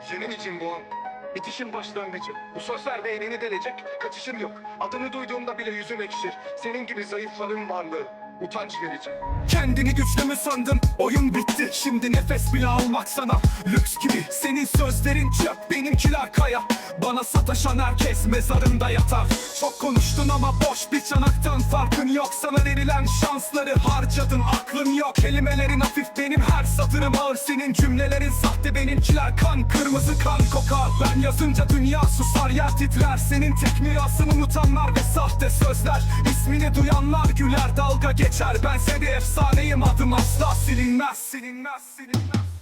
Senin için bu an. Bitişin başlangıcı. Bu sözler beynini delecek. Kaçışın yok. Adını duyduğumda bile yüzüm ekşir. Senin gibi zayıfların varlığı. Utanç verici. Kendini güçlü mü sandın? Oyun bitti. Şimdi nefes bile almak sana lüks gibi. Senin sözlerin çöp, benimkiler kaya. Bana sataşan herkes mezarında yatar. Çok konuştun ama boş bir çanaktan farkın yok. Sana verilen şansları harcadın, aklın yok. Kelimelerin hafif benim her satırım ağır. Senin cümlelerin sahte, benimkiler kan. Kırmızı kan kokar. Ben yazınca dünya susar, yer titrer. Senin tek mirasın unutanlar ve sahte sözler. İsmini duyanlar güler, dalga geçer. Bense bir efsaneyim, adım asla silinmez, silinmez, silinmez.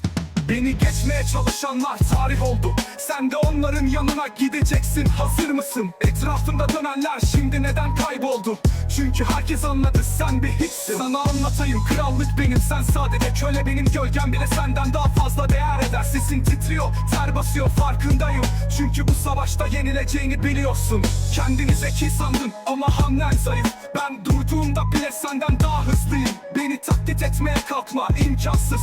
Beni geçmeye çalışanlar tarih oldu. Sen de onların yanına gideceksin. Hazır mısın? Etrafında dönenler şimdi neden kayboldu? Çünkü herkes anladı sen bir hiçsin. Sana anlatayım krallık benim. Sen sadece köle benim Gölgem bile senden daha fazla değer eder. Sesin titriyor ter basıyor farkındayım. Çünkü bu savaşta yenileceğini biliyorsun. Kendini zeki sandın ama hamlen zayıf. Ben durduğumda bile senden daha hızlıyım. Beni taklit etmeye kalkma imkansız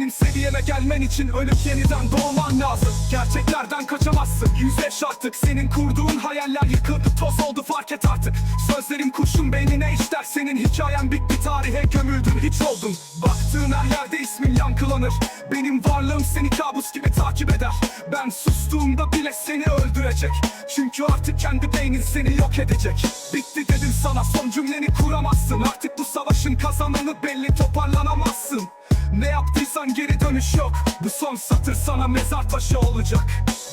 Benim seviyeme gelmen için ölüp yeniden doğman lazım. Gerçeklerden kaçamazsın. Yüzleş artık. Senin kurduğun hayaller yıkıldı Toz oldu fark et artık. Sözlerim kurşun beynine işler. Senin hikayen bitti tarihe gömüldün. Hiç oldun. Baktığın her yerde ismin yankılanır. Benim varlığım seni kabus gibi takip eder. Ben sustuğumda bile seni öldürecek. Çünkü artık kendi beynin seni yok edecek. Bitti dedim sana son cümleni kuramazsın. Artık bu savaşın kazananı belli toparlanamazsın ne yaptıysan geri dönüş yok. Bu son satır sana mezar taşı olacak.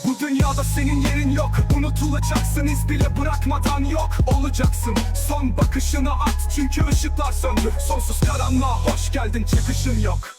Bu dünyada senin yerin yok. Unutulacaksın iz bile bırakmadan yok Olacaksın. Son bakışını at Çünkü ışıklar söndü. Sonsuz karanlığa hoş geldin çıkışın yok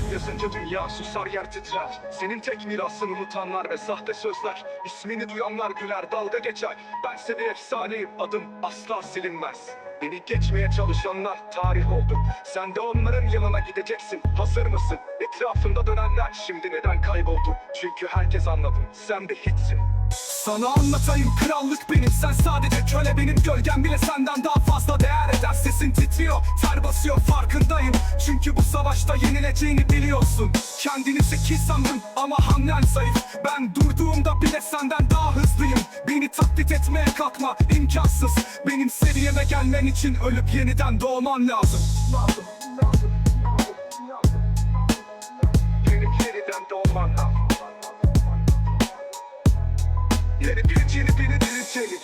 Ben yazınca dünya susar yer titrer. Senin tek mirasın unutanlar ve sahte sözler. İsmini duyanlar güler dalga geçer. Bense bir efsaneyim adım asla silinmez. Beni geçmeye çalışanlar tarih oldu. Sen de onların yanına gideceksin. Hazır mısın? Etrafında dönenler şimdi neden kayboldu? Çünkü herkes anladı sen bir hitsin sana anlatayım krallık benim. Sen sadece köle benim. Gölgem bile senden daha fazla değer eder. Sesin titriyor ter basıyor farkındayım. Çünkü bu savaşta yenileceğini biliyorsun. Kendini zeki sandın ama hamlen zayıf. Ben durduğumda bile senden daha hızlıyım. Beni taklit etmeye kalkma imkansız. Benim seviyeme gelmen için ölüp yeniden doğman lazım. Lazım, Yeni bir yeni beni dirilteli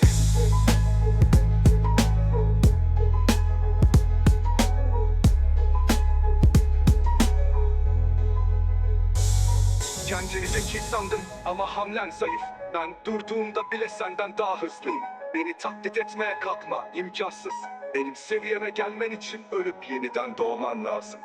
Kendini zeki sandın ama hamlen zayıf. Ben durduğumda bile senden daha hızlıyım Beni taklit etmeye kalkma imkansız. Benim seviyeme gelmen için ölüp yeniden doğman lazım